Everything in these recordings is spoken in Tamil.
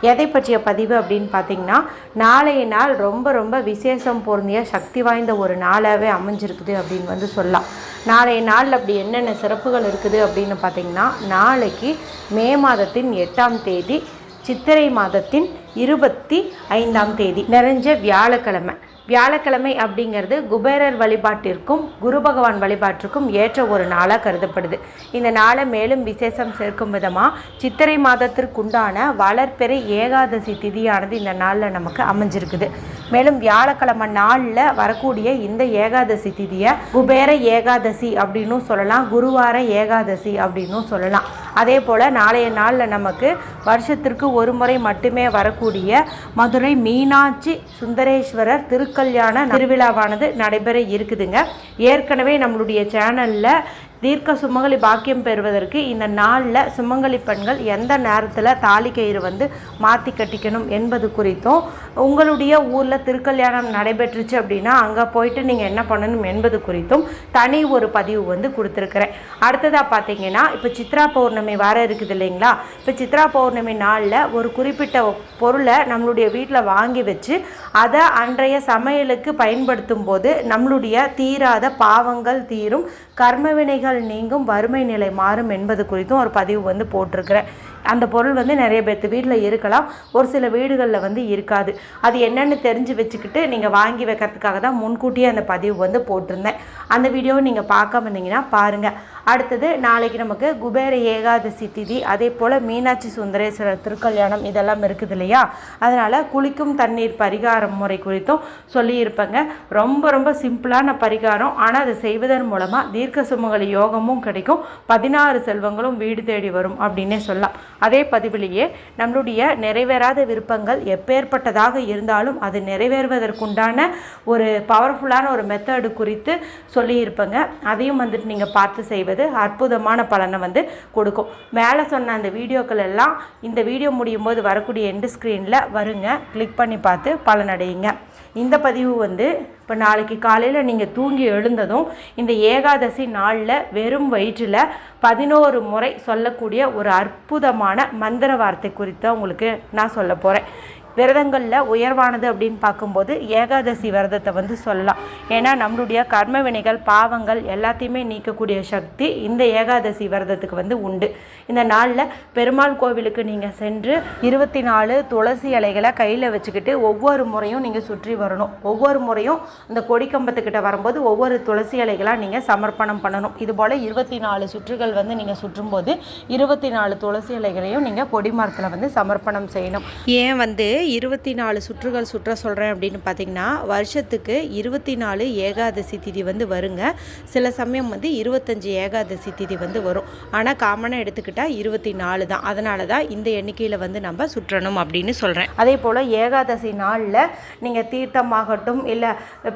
எதை பற்றிய பதிவு அப்படின்னு பார்த்தீங்கன்னா நாளைய நாள் ரொம்ப ரொம்ப விசேஷம் பொருந்திய சக்தி வாய்ந்த ஒரு நாளாகவே அமைஞ்சிருக்குது அப்படின்னு வந்து சொல்லலாம். நாளைய நாளில் அப்படி என்னென்ன சிறப்புகள் இருக்குது அப்படின்னு பார்த்தீங்கன்னா நாளைக்கு மே மாதத்தின் எட்டாம் தேதி சித்திரை மாதத்தின் இருபத்தி ஐந்தாம் தேதி நிறைஞ்ச வியாழக்கிழமை. வியாழக்கிழமை அப்படிங்கிறது குபேரர் வழிபாட்டிற்கும் குரு பகவான் வழிபாட்டிற்கும் ஏற்ற ஒரு நாளாக கருதப்படுது. இந்த நாளை மேலும் விசேஷம் சேர்க்கும் விதமாக சித்திரை மாதத்திற்குண்டான வளர்ப்பெறை ஏகாதசி திதியானது இந்த நாளில் நமக்கு அமைஞ்சிருக்குது. மேலும் வியாழக்கிழமை நாளில் வரக்கூடிய இந்த ஏகாதசி திதியை குபேர ஏகாதசி அப்படின்னும் சொல்லலாம் குருவார ஏகாதசி அப்படின்னும் சொல்லலாம். அதே போல் நாளைய நாளில் நமக்கு வருஷத்திற்கு ஒரு முறை மட்டுமே வரக்கூடிய மதுரை மீனாட்சி சுந்தரேஸ்வரர் திருக்கல்யாண திருவிழாவானது நடைபெற இருக்குதுங்க. ஏற்கனவே நம்மளுடைய சேனலில் தீர்க்க சுமங்கலி பாக்கியம் பெறுவதற்கு இந்த நாளில் சுமங்கலி பெண்கள் எந்த நேரத்தில் தாலி கயிறு வந்து மாற்றி கட்டிக்கணும் என்பது குறித்தும் உங்களுடைய ஊரில் திருக்கல்யாணம் நடைபெற்றுச்சு அப்படின்னா அங்கே போயிட்டு நீங்கள் என்ன பண்ணணும் என்பது குறித்தும் தனி ஒரு பதிவு வந்து கொடுத்துருக்குறேன். அடுத்ததாக பார்த்தீங்கன்னா இப்போ சித்ரா பௌர்ணமி வர இருக்குது இல்லைங்களா? இப்போ சித்ரா பௌர்ணமி நாளில் ஒரு குறிப்பிட்ட பொருளை நம்மளுடைய வீட்டில் வாங்கி வச்சு அதை அன்றைய சமையலுக்கு பயன்படுத்தும் போது நம்மளுடைய தீராத பாவங்கள் தீரும் கர்மவினைகள் நீங்கும் வறுமை நிலை மாறும் என்பது குறித்தும் ஒரு பதிவு வந்து போட்டிருக்கிறேன். அந்த பொருள் வந்து நிறைய பேர்த்து வீட்டில் இருக்கலாம். ஒரு சில வீடுகளில் வந்து இருக்காது. அது என்னென்னு தெரிஞ்சு வச்சுக்கிட்டு நீங்கள் வாங்கி வைக்கிறதுக்காக தான் முன்கூட்டியே அந்த பதிவு வந்து போட்டிருந்தேன். அந்த வீடியோவை நீங்கள் பார்க்க வந்தீங்கன்னா பாருங்கள் அடுத்தது நாளைக்கு நமக்கு குபேர ஏகாதசி திதி அதே போல் மீனாட்சி சுந்தரேஸ்வரர் திருக்கல்யாணம் இதெல்லாம் இருக்குது இல்லையா? அதனால் குளிக்கும் தண்ணீர் பரிகாரம் முறை குறித்தும் சொல்லியிருப்பேங்க. ரொம்ப ரொம்ப சிம்பிளான பரிகாரம். ஆனால் அதை செய்வதன் மூலமாக தீர்க்க சுமங்கலி யோகமும் கிடைக்கும். பதினாறு செல்வங்களும் வீடு தேடி வரும் அப்படின்னே சொல்லலாம். அதே பதிவிலேயே நம்மளுடைய நிறைவேறாத விருப்பங்கள் எப்பேற்பட்டதாக இருந்தாலும் அது நிறைவேறுவதற்குண்டான ஒரு பவர்ஃபுல்லான ஒரு மெத்தடு குறித்து சொல்லியிருப்பேங்க. அதையும் வந்துட்டு நீங்கள் பார்த்து செய்வது அற்புதமான பலனை வந்து கொடுக்கும். மேலே சொன்ன அந்த வீடியோக்கள் எல்லாம் இந்த வீடியோ முடியும் போது வரக்கூடிய எண்டு ஸ்க்ரீனில் வருங்க. கிளிக் பண்ணி பார்த்து பலனடையுங்க. இந்த பதிவு வந்து இப்போ நாளைக்கு காலையில் நீங்கள் தூங்கி எழுந்ததும் இந்த ஏகாதசி நாளில் வெறும் வயிற்றில் பதினோரு முறை சொல்லக்கூடிய ஒரு அற்புதமான மந்திர வார்த்தை குறித்து உங்களுக்கு நான் சொல்ல போகிறேன் விரதங்களில் உயர்வானது அப்படின்னு பார்க்கும்போது ஏகாதசி விரதத்தை வந்து சொல்லலாம். ஏன்னா நம்மளுடைய கர்ம வினைகள் பாவங்கள் எல்லாத்தையுமே நீக்கக்கூடிய சக்தி இந்த ஏகாதசி விரதத்துக்கு வந்து உண்டு. இந்த நாளில் பெருமாள் கோவிலுக்கு நீங்கள் சென்று இருபத்தி நாலு துளசி இலைகளை கையில் வச்சுக்கிட்டு ஒவ்வொரு முறையும் நீங்கள் சுற்றி வரணும். ஒவ்வொரு முறையும் இந்த கொடிக்கம்பத்துக்கிட்ட வரும்போது ஒவ்வொரு துளசி இலைகளாக நீங்கள் சமர்ப்பணம் பண்ணணும். இது போல் இருபத்தி நாலு சுற்றுகள் வந்து நீங்கள் சுற்றும்போது இருபத்தி நாலு துளசி இலைகளையும் நீங்கள் கொடி மரத்தில் வந்து சமர்ப்பணம் செய்யணும். ஏன் வந்து இருபத்தி நாலு சுற்றுகள் சுற்ற சொல்கிறேன் அப்படின்னு பார்த்தீங்கன்னா வருஷத்துக்கு இருபத்தி நாலு ஏகாதசி திதி வந்து வருங்க. சில சமயம் வந்து இருபத்தஞ்சி ஏகாதசி திதி வந்து வரும். ஆனால் காமனாக எடுத்துக்கிட்டால் இருபத்தி நாலு தான். அதனால தான் இந்த எண்ணிக்கையில் வந்து நம்ம சுற்றணும் அப்படின்னு சொல்கிறேன் அதே போல் ஏகாதசி நாளில் நீங்கள் தீர்த்தமாகட்டும் இல்லை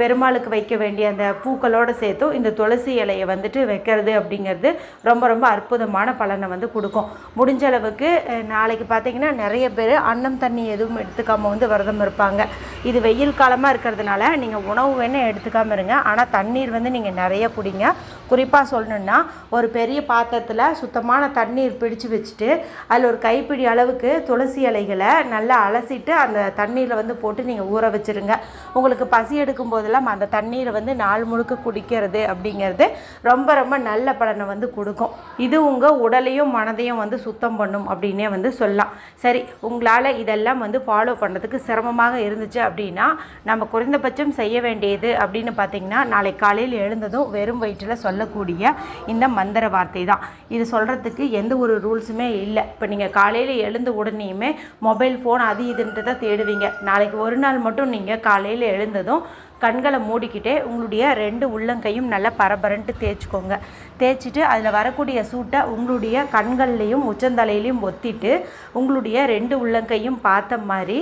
பெருமாளுக்கு வைக்க வேண்டிய அந்த பூக்களோடு சேர்த்தும் இந்த துளசி இலையை வந்துட்டு வைக்கிறது அப்படிங்கிறது ரொம்ப ரொம்ப அற்புதமான பலனை வந்து கொடுக்கும். முடிஞ்ச அளவுக்கு நாளைக்கு பார்த்தீங்கன்னா நிறைய பேர் அன்னம் தண்ணி எதுவும் எடுத்துக்காமல் வந்து விரதம் இருப்பாங்க. இது வெயில் காலமாக இருக்கிறதுனால நீங்கள் உணவு வேணும் எடுத்துக்காமல் இருங்க. ஆனால் தண்ணீர் வந்து நீங்கள் நிறைய குடிங்க. குறிப்பாக சொல்லணுன்னா ஒரு பெரிய பாத்திரத்தில் சுத்தமான தண்ணீர் பிடிச்சு வச்சுட்டு அதில் ஒரு கைப்பிடி அளவுக்கு துளசி இலைகளை நல்லா அலசிட்டு அந்த தண்ணீரில் வந்து போட்டு நீங்கள் ஊற வச்சுருங்க. உங்களுக்கு பசி எடுக்கும் போதெல்லாம் அந்த தண்ணீரை வந்து நாள் முழுக்க குடிக்கிறது அப்படிங்கிறது ரொம்ப ரொம்ப நல்ல பலனை வந்து கொடுக்கும். இது உங்கள் உடலையும் மனதையும் வந்து சுத்தம் பண்ணும் அப்படின்னே வந்து சொல்லலாம். சரி உங்களால் இதெல்லாம் வந்து ஃபாலோ ஃபாலோ பண்ணுறதுக்கு சிரமமாக இருந்துச்சு அப்படின்னா நம்ம குறைந்தபட்சம் செய்ய வேண்டியது அப்படின்னு பார்த்தீங்கன்னா நாளை காலையில் எழுந்ததும் வெறும் வயிற்றில் சொல்லக்கூடிய இந்த மந்திர வார்த்தை தான். இது சொல்கிறதுக்கு எந்த ஒரு ரூல்ஸுமே இல்லை. இப்போ நீங்கள் காலையில் எழுந்த உடனேயுமே மொபைல் ஃபோன் அது இதுன்ட்டு தான் தேடுவீங்க. நாளைக்கு ஒரு நாள் மட்டும் நீங்கள் காலையில் எழுந்ததும் கண்களை மூடிக்கிட்டே உங்களுடைய ரெண்டு உள்ளங்கையும் நல்லா பரபரன்ட்டு தேய்ச்சிக்கோங்க. தேய்ச்சிட்டு அதில் வரக்கூடிய சூட்டை உங்களுடைய கண்கள்லையும் உச்சந்தலையிலையும் ஒத்திட்டு உங்களுடைய ரெண்டு உள்ளங்கையும் பார்த்த மாதிரி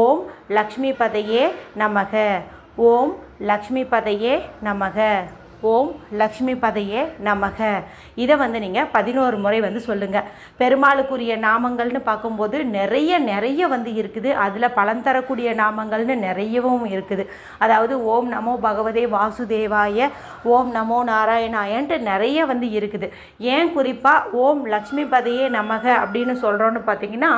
ஓம் லக்ஷ்மி பதையே நமக. ஓம் லக்ஷ்மி பதையே நமக. ஓம் லக்ஷ்மி பதையே நமக. இதை வந்து நீங்கள் பதினோரு முறை வந்து சொல்லுங்கள் பெருமாளுக்குரிய நாமங்கள்னு பார்க்கும்போது நிறைய நிறைய வந்து இருக்குது. அதில் பலன் தரக்கூடிய நாமங்கள்னு நிறையவும் இருக்குது. அதாவது ஓம் நமோ பகவதே வாசுதேவாய ஓம் நமோ நாராயணாயன்ட்டு நிறைய வந்து இருக்குது. ஏன் குறிப்பாக ஓம் லக்ஷ்மி பதையே நமக அப்படின்னு சொல்கிறோன்னு பார்த்தீங்கன்னா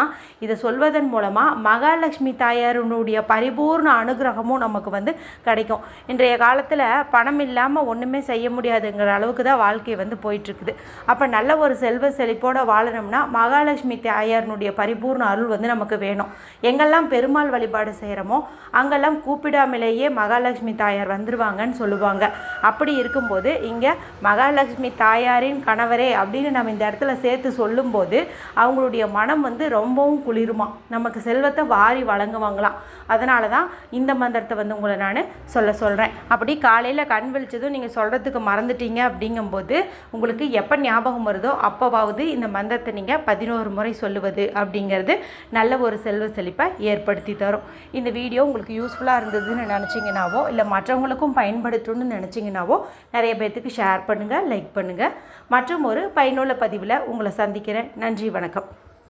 இதை சொல்வதன் மூலமாக மகாலட்சுமி தாயாருனுடைய பரிபூர்ண அனுகிரகமும் நமக்கு வந்து கிடைக்கும். இன்றைய காலத்தில் பணம் இல்லாமல் ஒன்றுமே செய்ய முடியாதுங்கிற அளவுக்கு தான் வாழ்க்கை வந்து போயிட்டுருக்குது. அப்போ நல்ல ஒரு செல்வ செழிப்போடு வாழணும்னா மகாலட்சுமி தாயாரினுடைய பரிபூர்ண அருள் வந்து நமக்கு வேணும். எங்கெல்லாம் பெருமாள் வழிபாடு செய்கிறோமோ அங்கெல்லாம் கூப்பிடாமலேயே மகாலட்சுமி தாயார் வந்துருவாங்கன்னு சொல்லுவாங்க. அப்படி இருக்கும்போது இங்கே மகாலட்சுமி தாயாரின் கணவரே அப்படின்னு நம்ம இந்த இடத்துல சேர்த்து சொல்லும்போது அவங்களுடைய மனம் வந்து ரொம்பவும் குளிருமா. நமக்கு செல்வத்தை வாரி வழங்குவாங்களாம். அதனால தான் இந்த மந்திரத்தை வந்து உங்களை நான் சொல்ல சொல்கிறேன் அப்படி காலையில் கண் விழிச்சதும் நீங்கள் சொல்கிறதுக்கு மறந்துட்டீங்க அப்படிங்கும்போது உங்களுக்கு எப்போ ஞாபகம் வருதோ அப்போவாவது இந்த மந்திரத்தை நீங்கள் பதினோரு முறை சொல்லுவது அப்படிங்கிறது நல்ல ஒரு செல்வ செழிப்பை ஏற்படுத்தி தரும். இந்த வீடியோ உங்களுக்கு யூஸ்ஃபுல்லாக இருந்ததுன்னு நினச்சிங்கனாவோ இல்லை மற்றவங்களுக்கும் பயன்படுத்தணும்னு நினச்சிங்கனாவோ நிறைய பேர்த்துக்கு ஷேர் பண்ணுங்கள் லைக் பண்ணுங்கள் மற்றும் ஒரு பயனுள்ள பதிவில் உங்களை சந்திக்கிறேன். நன்றி வணக்கம்.